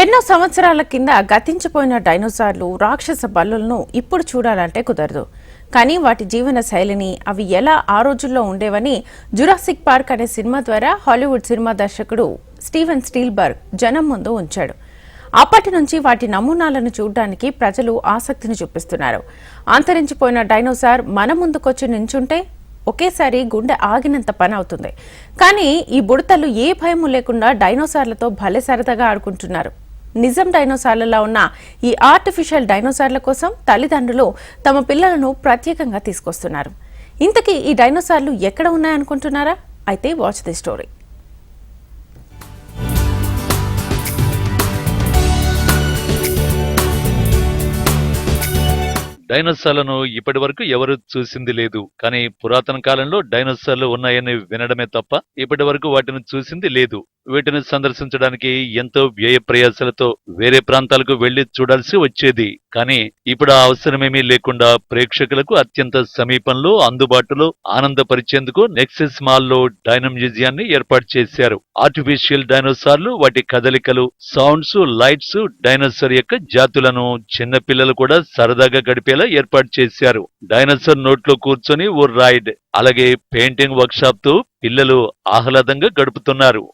ఎన్నో సంవత్సరాల కింద గతించిపోయిన డైనోసార్లు రాక్షస బల్లులను ఇప్పుడు చూడాలంటే కుదరదు. కానీ వాటి జీవన శైలిని అవి ఎలా ఆ రోజుల్లో ఉండేవని జురాసిక్ పార్క్ అనే సినిమా ద్వారా హాలీవుడ్ సినిమా దర్శకుడు స్టీవెన్ స్టీల్బర్గ్ జనం ముందు ఉంచాడు. అప్పటి నుంచి వాటి నమూనాలను చూడడానికి ప్రజలు ఆసక్తిని చూపిస్తున్నారు. అంతరించిపోయిన డైనోసార్ మన ముందుకొచ్చి నించుంటే ఒకేసారి గుండె ఆగినంత పని అవుతుంది. కానీ ఈ బుడతలు ఏ భయము లేకుండా డైనోసార్లతో భలే సరదాగా ఆడుకుంటున్నారు. నిజం డైనోసార్లలా ఉన్న ఈ ఆర్టిఫిషియల్ డైనోసార్ల కోసం తల్లిదండ్రులు తమ పిల్లలను ప్రత్యేకంగా తీసుకొస్తున్నారు. ఇంతకీ ఈ డైనోసార్లు ఎక్కడ ఉన్నాయనుకుంటున్నారా? అయితే వాచ్ ది స్టోరీ. డైనోసార్లను ఇప్పటి వరకు ఎవరు చూసింది లేదు. కానీ పురాతన కాలంలో డైనోసార్లు ఉన్నాయని వినడమే తప్ప ఇప్పటి వరకు వాటిని చూసింది లేదు. వీటిని సందర్శించడానికి ఎంతో వ్యయ ప్రయాసాలతో వేరే ప్రాంతాలకు వెళ్ళి చూడాల్సి వచ్చేది. కానీ ఇప్పుడు ఆ అవసరమేమీ లేకుండా ప్రేక్షకులకు అత్యంత సమీపంలో అందుబాటులో ఆనందపరిచేందుకు నెక్సెస్ మాల్లో డైనో మ్యూజియాన్ని ఏర్పాటు చేశారు. ఆర్టిఫిషియల్ డైనోసార్లు వాటి కదలికలు సౌండ్స్ లైట్స్ డైనోసార్ యొక్క జాతులను చిన్నపిల్లలు కూడా సరదాగా గడిపేలా ఏర్పాటు చేశారు. డైనోసార్ నోట్లో కూర్చొని ఓ రైడ్ అలాగే పెయింటింగ్ వర్క్షాప్తో పిల్లలు ఆహ్లాదంగా గడుపుతున్నారు.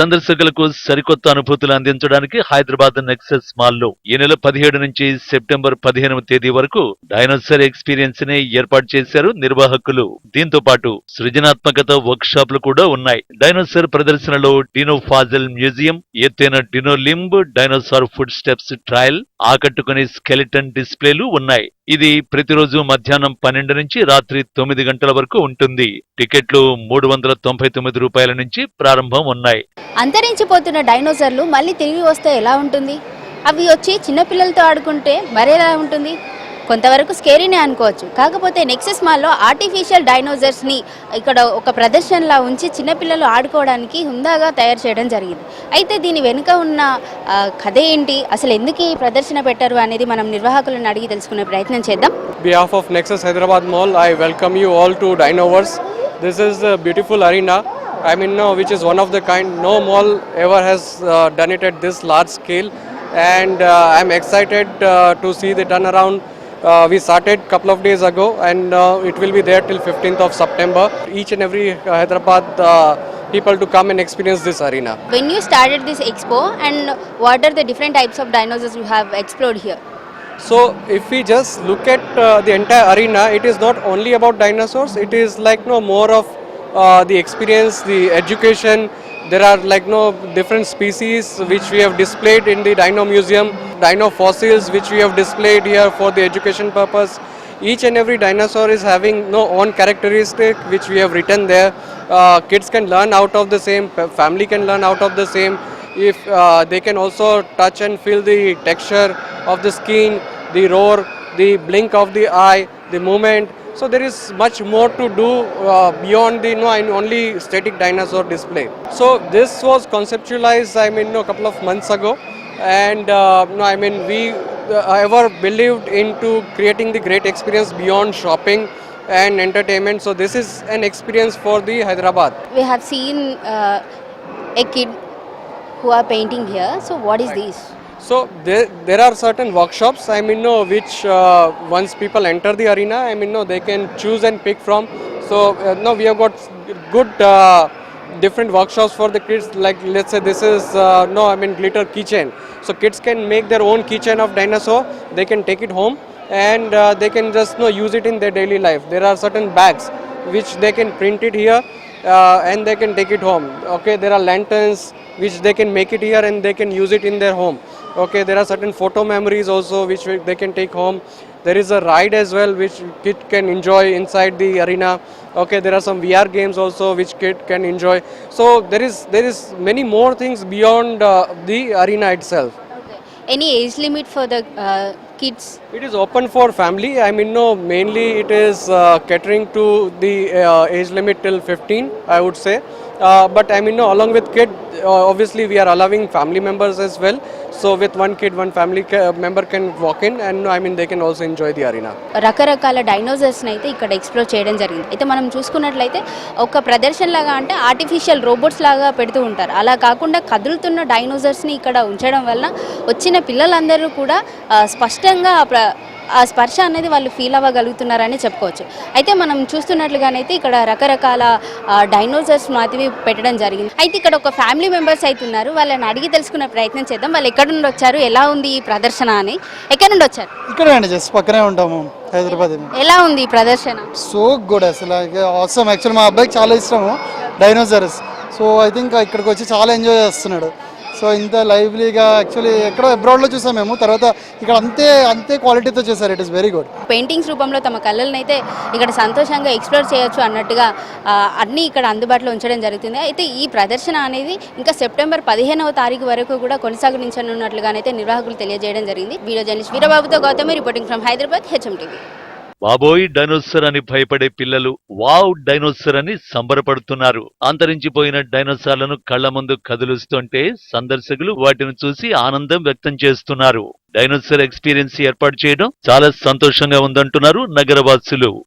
సందర్శకులకు సరికొత్త అనుభూతులు అందించడానికి హైదరాబాద్ నెక్సెస్ మాల్లో ఈ నెల పదిహేడు నుంచి సెప్టెంబర్ పదిహేనవ తేదీ వరకు డైనోసార్ ఎక్స్పీరియన్స్ని ఏర్పాటు చేశారు నిర్వాహకులు. దీంతో పాటు సృజనాత్మకత వర్క్ షాప్లు కూడా ఉన్నాయి. డైనోసార్ ప్రదర్శనలో డినో ఫాజల్ మ్యూజియం ఎత్తైన dino limb dinosaur footsteps trail ఆకట్టుకునే స్కెలిటన్ డిస్ప్లేలు ఉన్నాయి. ఇది ప్రతిరోజు మధ్యాహ్నం పన్నెండు నుంచి రాత్రి తొమ్మిది గంటల వరకు ఉంటుంది. టికెట్లు మూడు వందల తొంభై తొమ్మిది రూపాయల నుంచి ప్రారంభం ఉన్నాయి. అంతరించిపోతున్న డైనోసార్లు మళ్ళీ తిరిగి వస్తే ఎలా ఉంటుంది? అవి వచ్చి చిన్నపిల్లలతో ఆడుకుంటే మరేలా ఉంటుంది? కొంతవరకు స్కేరీనే అనుకోవచ్చు. కాకపోతే నెక్సెస్ మాల్లో ఆర్టిఫిషియల్ డైనోజర్స్ని ఇక్కడ ఒక ప్రదర్శనలా ఉంచి చిన్నపిల్లలు ఆడుకోవడానికి హుందాగా తయారు చేయడం జరిగింది. అయితే దీని వెనుక ఉన్న కథ ఏంటి? అసలు ఎందుకు ఈ ప్రదర్శన పెట్టారు అనేది మనం నిర్వాహకులను అడిగి తెలుసుకునే ప్రయత్నం చేద్దాం. Behalf of Nexus Hyderabad mall I welcome you all to Dinoverse this is beautiful arena. I mean, no, which is one of the kind. No mall ever has uh, done it at this large scale, and uh, I'm excited uh, to see the turnaround. Uh, we started a couple of days ago, and uh, it will be there till 15th of September. Each and every uh, Hyderabad uh, people to come and experience this arena. When you started this expo and what are the different types of dinosaurs you have explored here? So, if we just look at uh, the entire arena, it is not only about dinosaurs. It is like no more of uh, the experience, the education. There are like no different species which we have displayed in the Dino Museum, dino fossils which we have displayed here for the education purpose. Each and every dinosaur is having no own characteristic which we have written there. Uh, kids can learn out of the same, family can learn out of the same. If uh, they can also touch and feel the texture of the skin, the roar, the blink of the eye, the movement. So there is much more to do uh, beyond the no and only static dinosaur display. So this was conceptualized, I mean, no, a couple of months ago, and uh, no, I mean we uh, ever believed into creating the great experience beyond shopping and entertainment. So this is an experience for the Hyderabad. We have seen uh, a kid who are painting here. So what is this? So there, there are certain workshops. I mean, no, which uh, once people enter the arena, I mean, no, they can choose and pick from. So uh, no, we have got good uh, different workshops for the kids. Like let's say this is uh, no, I mean glitter keychain. So kids can make their own keychain of dinosaur. They can take it home and uh, they can just no use it in their daily life. There are certain bags which they can print it here uh, and they can take it home. Okay, there are lanterns which they can make it here and they can use it in their home. Okay, there are certain photo memories also which they can take home. There is a ride as well which kid can enjoy inside the arena. Okay, there are some VR games also which kid can enjoy. So there is there is many more things beyond uh, the arena itself. Okay. Any age limit for the uh, kids? It is open for family. I mean, no, mainly it is uh, catering to the uh, age limit till 15, I would say. Uh, but I mean, no, along with kid, uh, obviously we are allowing family members as well. So with one kid one family member can walk in and I mean they can also enjoy the arena రకరకాల డైనోజర్స్ని అయితే ఇక్కడ explore చేయడం జరిగింది. అయితే మనం చూసుకున్నట్లయితే ఒక ప్రదర్శన లాగా అంటే ఆర్టిఫిషియల్ రోబోట్స్ లాగా పెడుతూ ఉంటారు. అలా కాకుండా కదులుతున్న డైనోజర్స్ని ఇక్కడ ఉంచడం వల్ల వచ్చిన పిల్లలందరూ కూడా స్పష్టంగా ఆ ప్ర- ఆ స్పర్శ అనేది వాళ్ళు ఫీల్ అవ్వగలుగుతున్నారని చెప్పుకోవచ్చు. అయితే మనం చూస్తున్నట్లుగానైతే ఇక్కడ రకరకాల డైనోజర్స్ మాదిరి పెట్టడం జరిగింది. అయితే ఇక్కడ ఒక ఫ్యామిలీ మెంబర్స్ అయితే ఉన్నారు. వాళ్ళని అడిగి తెలుసుకునే ప్రయత్నం చేద్దాం. వాళ్ళు ఎక్కడ నుండి వచ్చారు? ఎలా ఉంది ఈ ప్రదర్శన అని? ఎక్కడ నుండి వచ్చారు? ఇక్కడే అండి జస్ట్ పక్కనే ఉంటాము హైదరాబాద్. ఎలా ఉంది ఈ ప్రదర్శన? సో గుడ్ అసలు అవసరం యాక్చువల్ మా అబ్బాయికి చాలా ఇష్టము డైనోసారస్ సో ఐ థింక్ ఇక్కడికి వచ్చి చాలా ఎంజాయ్ చేస్తున్నాడు. సో ఇంత లైవ్లీగా యాక్చువల్లీ ఎక్కడో అబ్రాడ్లో చూసాం మేము. తర్వాత ఇక్కడ అంతే అంతే క్వాలిటీతో చేశారు. It is very good paintings రూపంలో తమ కళ్ళలను అయితే ఇక్కడ సంతోషంగా ఎక్స్ప్లోర్ చేయొచ్చు అన్నట్టుగా అన్నీ ఇక్కడ అందుబాటులో ఉంచడం జరుగుతుంది. అయితే ఈ ప్రదర్శన అనేది ఇంకా సెప్టెంబర్ పదిహేనవ తారీఖు వరకు కూడా కొనసాగించనున్నట్లుగానైతే నిర్వాహకులు తెలియజేయడం జరిగింది. Video journalist వీరబాబుతో Gautami reporting from Hyderabad HM TV బాబోయ్ డైనోసర్ అని భయపడే పిల్లలు వావ్ డైనోసర్ అని సంబరపడుతున్నారు. అంతరించిపోయిన డైనోసార్లను కళ్ళ ముందు కదులుస్తుంటే సందర్శకులు వాటిని చూసి ఆనందం వ్యక్తం చేస్తున్నారు. డైనోసర్ ఎక్స్పీరియన్స్ ఏర్పాటు చేయడం చాలా సంతోషంగా ఉందంటున్నారు నగరవాసులు.